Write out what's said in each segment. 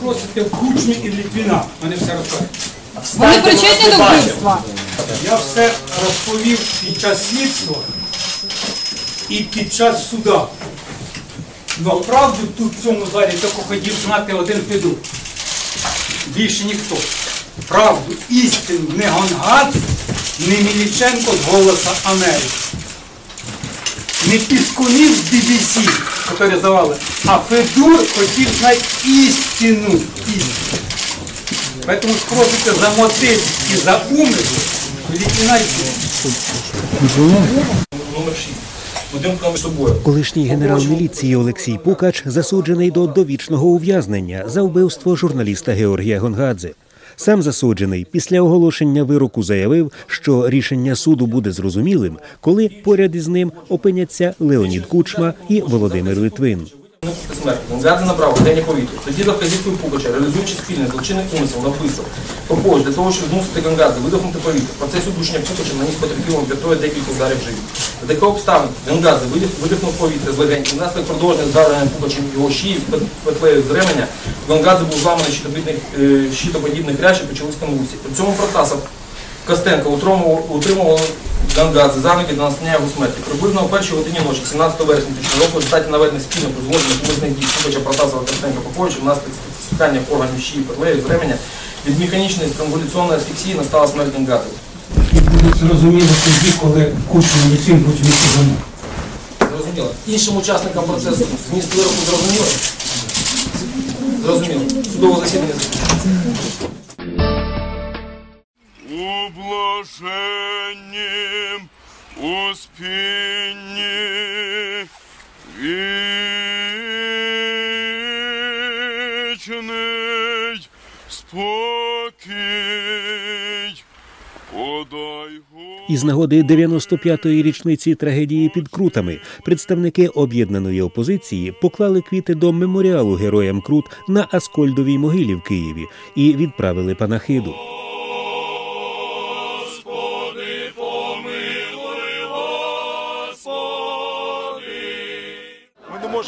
Просите в кучмі і Літвіна. Вони все розкажуть. Вони причетні до вбивства. Я все розповів під час слідства і під час суда. Но правду тут в цьому залі тільки хотів знати один Федур. Більше ніхто. Правду, істину, не Гонгад, не Міліченко з голоса Америки. Не Піскунів з BBC, які давали, а Федур хотів знати істину. істину. Поэтому спросите за мотив і за умисел, лейтенант Номер 6. Будинок номер собою. Колишній генерал міліції Олексій Пукач засуджений до довічного ув'язнення за вбивство журналіста Георгія Гонгадзе. Сам засуджений після оголошення вироку заявив, що рішення суду буде зрозумілим, коли поряд із ним опиняться Леонід Кучма і Володимир Литвин. Смерть. Гонгадзе набрав день повітря. Тоді за вказівкою Пугача, реалізуючи спільний злочинний умисел, написав Попович для того, щоб змусити Гонгадзе видихнути повітря. В процесі удушення Пугача наніс потерпілому врятує декілька ударів живі. За таких обставин видих- видихнув повітря з легеньким. Наслідок продовження здавлення Пугачем його шиї петлею з ременя. Гонгадзе був зламаний е, щитоподібних ряд, що почались конвульсії. При цьому Протасов Костенко утримував Гангадзе за ноги до настання його смерті. Приблизно о першій годині ночі, 17 вересня 2000 року, в результаті наведення спільно дозволених умисних дій Кубача Протасова Костенка Поповича внаслідок стискання органів шиї петлею з ременя від механічної странгуляційної асфіксії настала смерть Гангадзе. Зрозуміло тоді, коли кучмі літвін будуть вмісті. Зрозуміло. Іншим учасникам процесу зміст вироку зрозуміло? Зрозуміло. Судове засідання закінчено. Успінні вічний спокій подай Із нагоди 95-ї річниці трагедії під Крутами представники об'єднаної опозиції поклали квіти до меморіалу героям Крут на Аскольдовій могилі в Києві і відправили панахиду.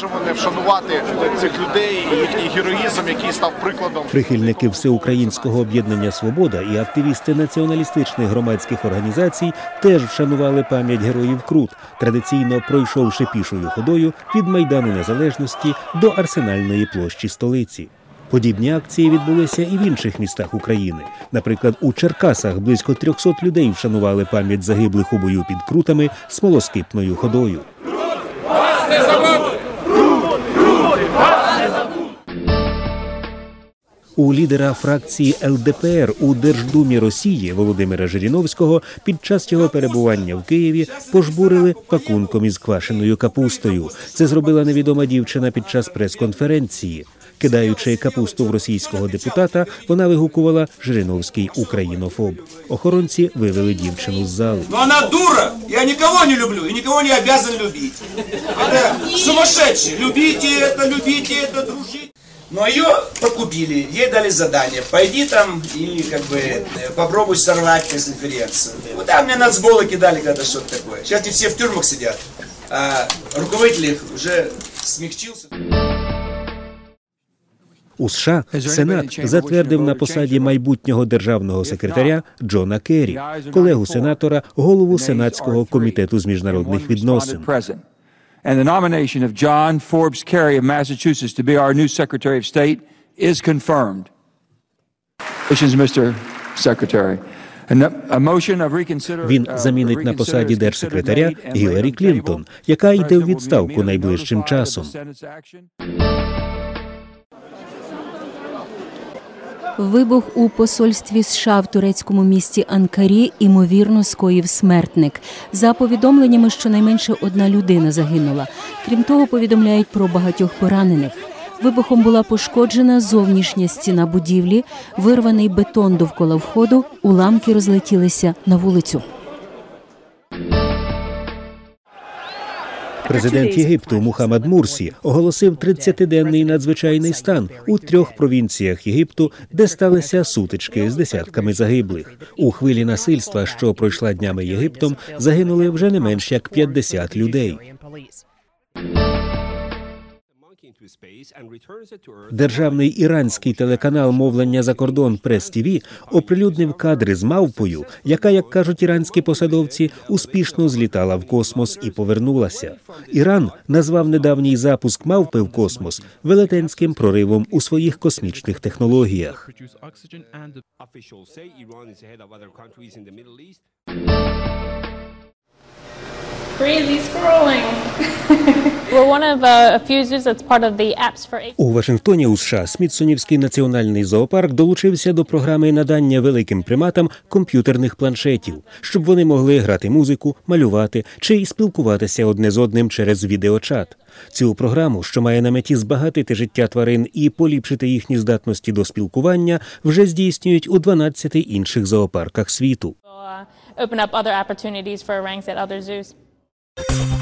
Можемо не вшанувати цих людей і їхній героїзм, який став прикладом. Прихильники всеукраїнського об'єднання Свобода і активісти націоналістичних громадських організацій теж вшанували пам'ять героїв Крут, традиційно пройшовши пішою ходою від майдану незалежності до арсенальної площі столиці. Подібні акції відбулися і в інших містах України. Наприклад, у Черкасах близько 300 людей вшанували пам'ять загиблих у бою під крутами смолоскипною ходою. У лідера фракції ЛДПР у Держдумі Росії Володимира Жириновського під час його перебування в Києві пожбурили пакунком із квашеною капустою. Це зробила невідома дівчина під час прес-конференції. Кидаючи капусту в російського депутата, вона вигукувала Жириновський українофоб. Охоронці вивели дівчину з залу. Но она дура. Я никого не люблю и никого не обязан любить. Это сумасшедший. Любите это, любите это, дружите. Но ее покупили, ей дали задание. Пойди там и как бы э, попробуй сорвать пресс-конференцию. Вот там мне нацболы кидали когда что-то такое. Сейчас не все в тюрьмах сидят. А руководитель их уже смягчился. У США Сенат затвердив на посаді майбутнього державного секретаря Джона Керрі, колегу сенатора, голову сенатського комітету з міжнародних відносин. And the nomination of John Forbes Kerry of Massachusetts to be our new Secretary of State is confirmed. Congratulations, Mr. Secretary. Він uh, замінить на посаді держсекретаря Гіларі Клінтон, яка йде у відставку найближчим часом. Вибух у посольстві США в турецькому місті Анкарі імовірно скоїв смертник. За повідомленнями, щонайменше одна людина загинула. Крім того, повідомляють про багатьох поранених. Вибухом була пошкоджена зовнішня стіна будівлі, вирваний бетон довкола входу, уламки розлетілися на вулицю. Президент Єгипту Мухаммад Мурсі оголосив 30-денний надзвичайний стан у трьох провінціях Єгипту, де сталися сутички з десятками загиблих. У хвилі насильства, що пройшла днями Єгиптом, загинули вже не менш як 50 людей. Державний іранський телеканал мовлення за кордон Прес ТІВІ оприлюднив кадри з мавпою, яка, як кажуть іранські посадовці, успішно злітала в космос і повернулася. Іран назвав недавній запуск мавпи в космос велетенським проривом у своїх космічних технологіях. Crazy scrolling. We're one of uh, a few zoos that's part of the apps for У Вашингтоні у США Смітсонівський національний зоопарк долучився до програми надання великим приматам комп'ютерних планшетів, щоб вони могли грати музику, малювати чи й спілкуватися одне з одним через відеочат. Цю програму, що має на меті збагатити життя тварин і поліпшити їхні здатності до спілкування, вже здійснюють у 12 інших зоопарках світу. you